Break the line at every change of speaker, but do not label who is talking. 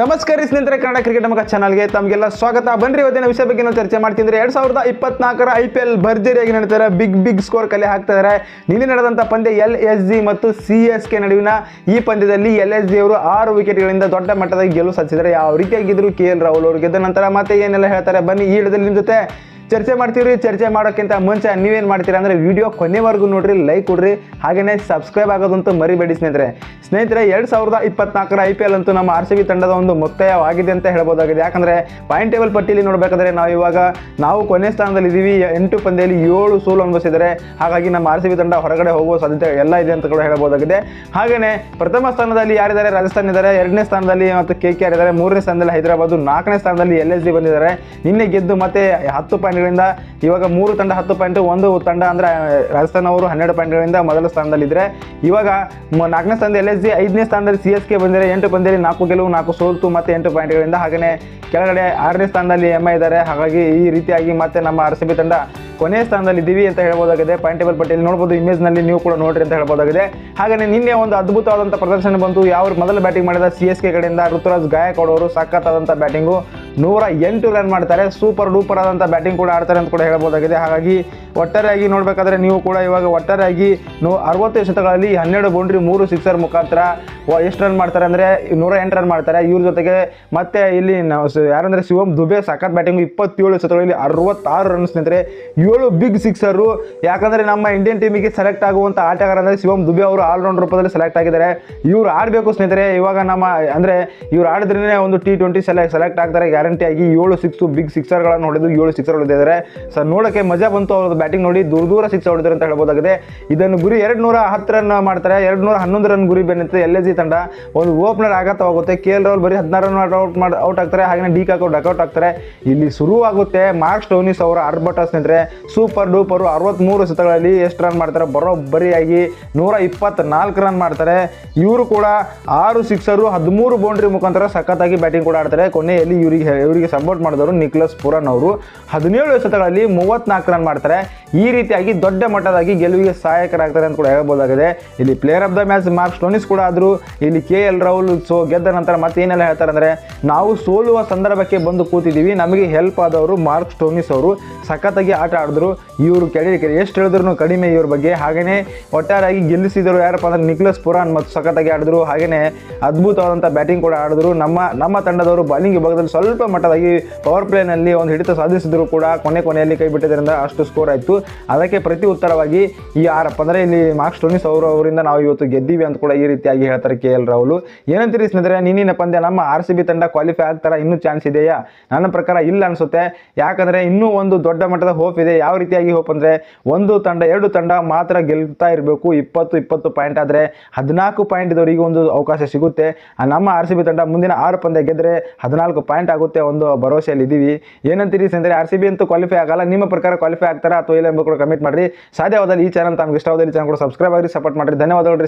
ನಮಸ್ಕಾರ ಸ್ನೇಹಿತರೆ, ಕನ್ನಡ ಕ್ರಿಕೆಟ್ ನಮಗ ಚಾನಲ್ಗೆ ತಮಗೆಲ್ಲ ಸ್ವಾಗತ. ಬನ್ರಿ, ಇವತ್ತಿನ ವಿಷಯ ಬಗ್ಗೆ ನಾವು ಚರ್ಚೆ ಮಾಡ್ತಿದ್ರೆ ಎರಡು ಸಾವಿರದ ಇಪ್ಪತ್ನಾಲ್ಕರ ಐ ಪಿ ಎಲ್ ಭರ್ಜರಿಯಾಗಿ ನಡೀತಾರೆ. ಬಿಗ್ ಬಿಗ್ ಸ್ಕೋರ್ ಕಲೆ ಹಾಕ್ತಾ ಇದ್ದಾರೆ ನಿನ್ನೆ ನಡೆದಂಥ ಪಂದ್ಯ ಎಲ್ ಎಸ್ ಜಿ ಮತ್ತು ಸಿ ಎಸ್ ಕೆ ನಡುವಿನ ಈ ಪಂದ್ಯದಲ್ಲಿ ಎಲ್ ಎಸ್ ಜಿ ಅವರು ಆರು ವಿಕೆಟ್ಗಳಿಂದ ದೊಡ್ಡ ಮಟ್ಟದ ಗೆಲುವು ಸಾಧಿಸಿದ್ದಾರೆ. ಯಾವ ರೀತಿಯಾಗಿದ್ದರು ಕೆ ಎಲ್ ರಾಹುಲ್ ಅವರು ಗೆದ್ದ ನಂತರ ಮತ್ತೆ ಏನೆಲ್ಲ ಹೇಳ್ತಾರೆ? ಬನ್ನಿ, ಈ ಹಿಡದಲ್ಲಿ ನಿಮ್ಮ ಜೊತೆ ಚರ್ಚೆ ಮಾಡ್ತೀವಿ ಚರ್ಚೆ ಮಾಡೋಕ್ಕಿಂತ ಮುಂಚೆ ನೀವೇನು ಮಾಡ್ತೀರಾ ಅಂದರೆ ವಿಡಿಯೋ ಕೊನೆವರೆಗೂ ನೋಡ್ರಿ ಲೈಕ್ ಕೊಡ್ರಿ ಹಾಗೆಯೇ ಸಬ್ಸ್ಕ್ರೈಬ್ ಆಗೋದಂತೂ ಮರಿಬೇಡಿ ಸ್ನೇಹಿತರೆ. ಸ್ನೇಹಿತರೆ, ಎರಡು ಸಾವಿರದ ಇಪ್ಪತ್ನಾಲ್ಕರ ಐ ಪಿ ಎಲ್ ಅಂತೂ ನಮ್ಮ ಆರ್ ಸಿ ಬಿ ತಂಡದ ಒಂದು ಮುಕ್ತಾಯವಾಗಿದೆ ಅಂತ ಹೇಳ್ಬೋದಾಗಿದೆ. ಯಾಕಂದರೆ ಪಾಯಿಂಟ್ ಟೇಬಲ್ ಪಟ್ಟಿಯಲ್ಲಿ ನೋಡಬೇಕಾದ್ರೆ ನಾವು ಇವಾಗ, ನಾವು ಕೊನೆ ಸ್ಥಾನದಲ್ಲಿ ಇದ್ದೀವಿ ಎಂಟು ಪಂದ್ಯದಲ್ಲಿ ಏಳು ಸೋಲು ಅನುಭವಿಸಿದರೆ ಹಾಗಾಗಿ ನಮ್ಮ ಆರ್ ಸಿ ತಂಡ ಹೊರಗಡೆ ಹೋಗುವ ಸಾಧ್ಯತೆ ಎಲ್ಲ ಇದೆ ಅಂತ ಕೂಡ ಹೇಳ್ಬೋದಾಗಿದೆ. ಹಾಗೆಯೇ ಪ್ರಥಮ ಸ್ಥಾನದಲ್ಲಿ ಯಾರಿದ್ದಾರೆ? ರಾಜಸ್ಥಾನ್ ಇದ್ದಾರೆ. ಎರಡನೇ ಸ್ಥಾನದಲ್ಲಿ ಮತ್ತು ಕೆ ಕೆ ಆರ್ ಇದ್ದಾರೆ. ಮೂರನೇ ಸ್ಥಾನದಲ್ಲಿ ಹೈದರಾಬಾದ್, ನಾಲ್ಕನೇ ಸ್ಥಾನದಲ್ಲಿ ಎಲ್ ಬಂದಿದ್ದಾರೆ. ನಿನ್ನೆ ಗೆದ್ದು ಮತ್ತೆ ಹತ್ತು ಪಾಯಿಂಟ್ಗಳಿಂದ ಇವಾಗ ಮೂರು ತಂಡ, ಹತ್ತು ಪಾಯಿಂಟ್, ಒಂದು ತಂಡ ಅಂದರೆ ರಾಜಸ್ಥಾನ್ ಅವರು ಹನ್ನೆರಡು ಪಾಯಿಂಟ್ಗಳಿಂದ ಮೊದಲ ಸ್ಥಾನದಲ್ಲಿದ್ದರೆ. ಇವಾಗ ನಾಲ್ಕನೇ ಸ್ಥಾನದಲ್ಲಿ ಎಲ್ ಎಸ್ ಐದನೇ ಸ್ಥಾನದಲ್ಲಿ ಸಿ ಎಸ್ ಕೆ ಬಂದಿದೆ, ಎಂಟು ಪಂದ್ಯದಲ್ಲಿ ನಾಲ್ಕು ಗೆಲುವು, ನಾಲ್ಕು ಸೋಲ್ತು ಮತ್ತೆ ಎಂಟು ಪಾಯಿಂಟ್ಗಳಿಂದ ಹಾಗೆಯೇ ಕೆಳಗಡೆ ಆರನೇ ಸ್ಥಾನದಲ್ಲಿ ಎಂ ಐ ಇದ್ದಾರೆ. ಹಾಗಾಗಿ ಈ ರೀತಿಯಾಗಿ ಮತ್ತೆ ನಮ್ಮ ಆರ್ ಸಿ ಬಿ ತಂಡ ಕೊನೆಯ ಸ್ಥಾನದಲ್ಲಿ ಇದ್ದೀವಿ ಅಂತ ಹೇಳ್ಬೋದಾಗಿದೆ. ಪಾಯಿಂಟ್ ಟೇಬಲ್ ಪಟ್ಟಿಯಲ್ಲಿ ನೋಡ್ಬೋದು ಇಮೇಜ್ನಲ್ಲಿ ನೀವು ಕೂಡ ನೋಡ್ರಿ ಅಂತ ಹೇಳ್ಬೋದಾಗಿದೆ. ಹಾಗೆಯೇ ನಿನ್ನೆ ಒಂದು ಅದ್ಭುತವಾದಂಥ ಪ್ರದರ್ಶನ ಬಂತು. ಯಾವ ಮೊದಲ ಬ್ಯಾಟಿಂಗ್ ಮಾಡಿದ ಸಿ ಎಸ್ ಕೆ ಕಡೆಯಿಂದ ಋತುರಾಜ್ ಗಾಯಕವಾಡ್ ಅವರು ಸಖತ್ತಾದಂಥ ಬ್ಯಾಟಿಂಗು ನೂರ ಎಂಟು ರನ್ ಮಾಡ್ತಾರೆ. ಸೂಪರ್ ಡೂಪರ್ ಆದಂಥ ಬ್ಯಾಟಿಂಗ್ ಕೂಡ ಆಡ್ತಾರೆ ಅಂತ ಕೂಡ ಹೇಳ್ಬೋದಾಗಿದೆ ಹಾಗಾಗಿ ಒಟ್ಟಾರೆಯಾಗಿ ನೋಡಬೇಕಾದ್ರೆ ನೀವು ಕೂಡ ಇವಾಗ ಒಟ್ಟಾರೆಯಾಗಿ ನೂ ಅರವತ್ತು ಎಸೆತಗಳಲ್ಲಿ ಹನ್ನೆರಡು ಬೌಂಡ್ರಿ ಮೂರು ಸಿಕ್ಸರ್ ಮುಖಾಂತರ ಎಷ್ಟು ರನ್ ಮಾಡ್ತಾರೆ ಅಂದರೆ ನೂರ ಎಂಟು ರನ್ ಮಾಡ್ತಾರೆ. ಇವ್ರ ಜೊತೆಗೆ ಮತ್ತೆ ಇಲ್ಲಿ ನಾವು ಯಾರಂದರೆ ಶಿವಮ್ ದುಬೆ ಸಖತ್ ಬ್ಯಾಟಿಂಗ್ ಇಪ್ಪತ್ತೇಳು ಎಸೆತಗಳಲ್ಲಿ ಅರವತ್ತಾರು ರನ್ ಸ್ನೇಹಿತರೆ ಏಳು ಬಿಗ್ ಸಿಕ್ಸರು ಯಾಕಂದರೆ ನಮ್ಮ ಇಂಡಿಯನ್ ಟೀಮಿಗೆ ಸೆಲೆಕ್ಟ್ ಆಗುವಂಥ ಆಟಗಾರ ಅಂದರೆ ಶಿವಮ್ ದುಬೆ ಅವರು ಆಲ್ರೌಂಡ್ ರೂಪದಲ್ಲಿ ಸೆಲೆಕ್ಟ್ ಆಗಿದ್ದಾರೆ. ಇವ್ರು ಆಡಬೇಕು ಸ್ನೇಹಿತರೆ, ಇವಾಗ ನಮ್ಮ ಅಂದರೆ ಇವ್ರು ಆಡಿದ್ರೇ ಒಂದು ಟಿ ಟ್ವೆಂಟಿ ಸೆಲೆಕ್ಟ್ ಸೆಲೆಕ್ಟ್ ಆಗ್ತಾರೆ. ಗ್ಯಾರಂಟಿ ಆಗಿ ಏಳು ಸಿಕ್ಸ್ ಬಿಗ್ ಸಿಕ್ಸರ್ಗಳನ್ನು ಹೊಡೆದು ಏಳು ಸಿಕ್ಸರ್ ಹೊಡೆದಿದ್ದಾರೆ. ಸರ್ ನೋಡೋಕ್ಕೆ ಮಜಾ ಬಂತು ಅವ್ರದ್ದು ಬ್ಯಾಟಿಂಗ್ ನೋಡಿ, ದೂರ ದೂರ ಸಿಕ್ಸ್ ಹೊಡೆದ್ರು ಅಂತ ಹೇಳ್ಬೋದಾಗಿದೆ. ಇದನ್ನು ಗುರಿ ಎರಡು ನೂರ ಹತ್ತು ರನ್ ಮಾಡ್ತಾರೆ. ಎರಡು ನೂರ ಹನ್ನೊಂದು ರನ್ ಗುರಿ ಬೆನ್ನಂತೆ ಎಲ್ ಎಸ್ ಜಿ ತಂಡ. ಒಂದು ಓಪನರ್ ಆಘಾತವಾಗುತ್ತೆ. ಕೆ ಎಲ್ ರಾಹುಲ್ ಬರೀ ಹದಿನಾರು ರನ್ ಔಟ್ ಮಾಡಿ ಔಟ್ ಆಗ್ತಾರೆ. ಹಾಗೆ ಡಿ ಕಾಕೋ ಡಕೌಟ್ ಆಗ್ತಾರೆ. ಇಲ್ಲಿ ಶುರುವಾಗುತ್ತೆ ಮಾರ್ಕ್ ಸ್ಟೋನಿಸ್ ಅವರ ಅರ್ಬಟಾಸ್ ನಿಂತರೆ ಸೂಪರ್ ಡೂಪರು ಅರವತ್ತ್ಮೂರು ಶತಗಳಲ್ಲಿ ಎಷ್ಟು ರನ್ ಮಾಡ್ತಾರೆ? ಬರೋಬ್ಬರಿಯಾಗಿ ನೂರ ಇಪ್ಪತ್ನಾಲ್ಕು ರನ್ ಮಾಡ್ತಾರೆ. ಇವರು ಕೂಡ ಆರು ಸಿಕ್ಸರು ಹದಿಮೂರು ಬೌಂಡ್ರಿ ಮುಖಾಂತರ ಸಖತ್ತಾಗಿ ಬ್ಯಾಟಿಂಗ್ ಕೂಡ ಆಡ್ತಾರೆ. ಕೊನೆಯಲ್ಲಿ ಇವರಿಗೆ ಇವರಿಗೆ ಸಪೋರ್ಟ್ ಮಾಡಿದವರು ನಿಕ್ಲಸ್ ಪುರನ್ ಅವರು. ಹದಿನೇಳು ಎಸೆತಗಳಲ್ಲಿ ಮೂವತ್ನಾಲ್ಕು ರನ್ ಮಾಡ್ತಾರೆ. ಈ ರೀತಿಯಾಗಿ ದೊಡ್ಡ ಮಟ್ಟದಾಗಿ ಗೆಲುವಿಗೆ ಸಹಾಯಕರಾಗ್ತಾರೆ ಅಂತ ಕೂಡ ಹೇಳ್ಬೋದಾಗಿದೆ. ಇಲ್ಲಿ player of the match Mark Stoinis ಕೂಡ ಆದರು. ಇಲ್ಲಿ ಕೆ ಎಲ್ ರಾಹುಲ್, ಸೊ, ಗೆದ್ದ ನಂತರ ಮತ್ತೆ ಏನೆಲ್ಲ ಹೇಳ್ತಾರೆ ಅಂದರೆ, ನಾವು ಸೋಲುವ ಸಂದರ್ಭಕ್ಕೆ ಬಂದು ಕೂತಿದ್ದೀವಿ. ನಮಗೆ ಹೆಲ್ಪ್ ಆದವರು ಮಾರ್ಕ್ ಸ್ಟೋನಿಸ್ ಅವರು. ಸಖತ್ತಾಗಿ ಆಟ ಆಡಿದ್ರು. ಇವರು ಕೆಡಿ ಎಷ್ಟು ಹೇಳಿದ್ರು ಕಡಿಮೆ ಇವ್ರ ಬಗ್ಗೆ. ಹಾಗೆಯೇ ಒಟ್ಟಾರೆಯಾಗಿ ಗೆಲ್ಲಿಸಿದರು ಯಾರಪ್ಪ ಅಂದ್ರೆ ನಿಕ್ಲಸ್ ಪುರಾನ್ ಮತ್ತು ಸಖತ್ತಾಗಿ ಆಡಿದ್ರು. ಹಾಗೆಯೇ ಅದ್ಭುತವಾದಂಥ ಬ್ಯಾಟಿಂಗ್ ಕೂಡ ಆಡಿದ್ರು. ನಮ್ಮ ನಮ್ಮ ತಂಡದವರು ಬಾಲಿಂಗ್ ವಿಭಾಗದಲ್ಲಿ ಸ್ವಲ್ಪ ಮಟ್ಟದಾಗಿ ಪವರ್ ಪ್ಲೇನಲ್ಲಿ ಒಂದು ಹಿಡಿತ ಸಾಧಿಸಿದ್ರು ಕೂಡ ಕೊನೆ ಕೊನೆಯಲ್ಲಿ ಕೈ ಬಿಟ್ಟಿದ್ದರಿಂದ ಅಷ್ಟು ಸ್ಕೋರ್ ಆಯಿತು. ಅದಕ್ಕೆ ಪ್ರತಿ ಉತ್ತರವಾಗಿ ಈ ಆರಪ್ಪ, ಅಂದರೆ ಇಲ್ಲಿ ಮಾರ್ಕ್ಸ್ ಟೋನಿಸ್ ಅವರು ಅವರಿಂದ ನಾವು ಇವತ್ತು ಗೆದ್ದೀವಿ ಅಂತ ಕೂಡ ಈ ರೀತಿಯಾಗಿ ಹೇಳ್ತಾರೆ ಕೆ ಎಲ್ ರಾಹುಲ್. ಏನಂತೀರಿ ಸ್ನೇಹಿತರೆ ನಿನ್ನಿನ ಪಂದ್ಯ ನಮ್ಮ ಆರ್ ಸಿ ಬಿ ತಂಡ ಕ್ವಾಲಿಫೈ ಆಗ್ತಾರ? ಇನ್ನೂ ಚಾನ್ಸ್ ಇದೆಯಾ? ನನ್ನ ಪ್ರಕಾರ ಇಲ್ಲ ಅನಿಸುತ್ತೆ. ಯಾಕಂದರೆ ಇನ್ನೂ ಒಂದು ದೊಡ್ಡ ಮಟ್ಟದ ಹೋಪ್ ಇದೆ. ಯಾವ ರೀತಿಯಾಗಿ ಹೋಪ್ ಅಂದರೆ ಒಂದು ತಂಡ, ಎರಡು ತಂಡ ಮಾತ್ರ ಗೆಲ್ತಾ ಇರಬೇಕು. ಇಪ್ಪತ್ತು ಇಪ್ಪತ್ತು ಪಾಯಿಂಟ್ ಆದರೆ ಹದಿನಾಲ್ಕು ಪಾಯಿಂಟ್ ಇದವರಿಗೆ ಒಂದು ಅವಕಾಶ ಸಿಗುತ್ತೆ. ನಮ್ಮ ಆರ್ ಸಿ ತಂಡ ಮುಂದಿನ ಆರು ಪಂದ್ಯ ಗೆದ್ದರೆ ಹದಿನಾಲ್ಕು ಪಾಯಿಂಟ್ ಆಗುತ್ತೆ. ಒಂದು ಭರವಸೆಯಲ್ಲಿ ಇದ್ದೀವಿ ಏನಂತೀರಿ ಅಂದರೆ ಆರ್ ಸಿ ಬಿ ಅಂತೂ ಕ್ವಾಲಿಫೈ ಆಗಲ್ಲ. ನಿಮ್ಮ ಪ್ರಕಾರ ಕ್ವಾಲಿಫೈ ಆಗ್ತಾರಾ ಅಥವಾ ಇಲ್ಲ ಎಂಬ ಕೂಡ ಕಮೆಂಟ್ ಮಾಡಿರಿ. ಸಾಧ್ಯವಾದಲ್ಲಿ ಈ ಚಾನಲ್ ತಮಗೆ ಇಷ್ಟವಾದಲ್ಲಿ ಚಾನಲ್ ಕೂಡ ಸಬ್ಸ್ಕ್ರೈಬ್ ಆಗಿ ಸಪೋರ್ಟ್ ಮಾಡಿರಿ. ಧನ್ಯವಾದಗಳು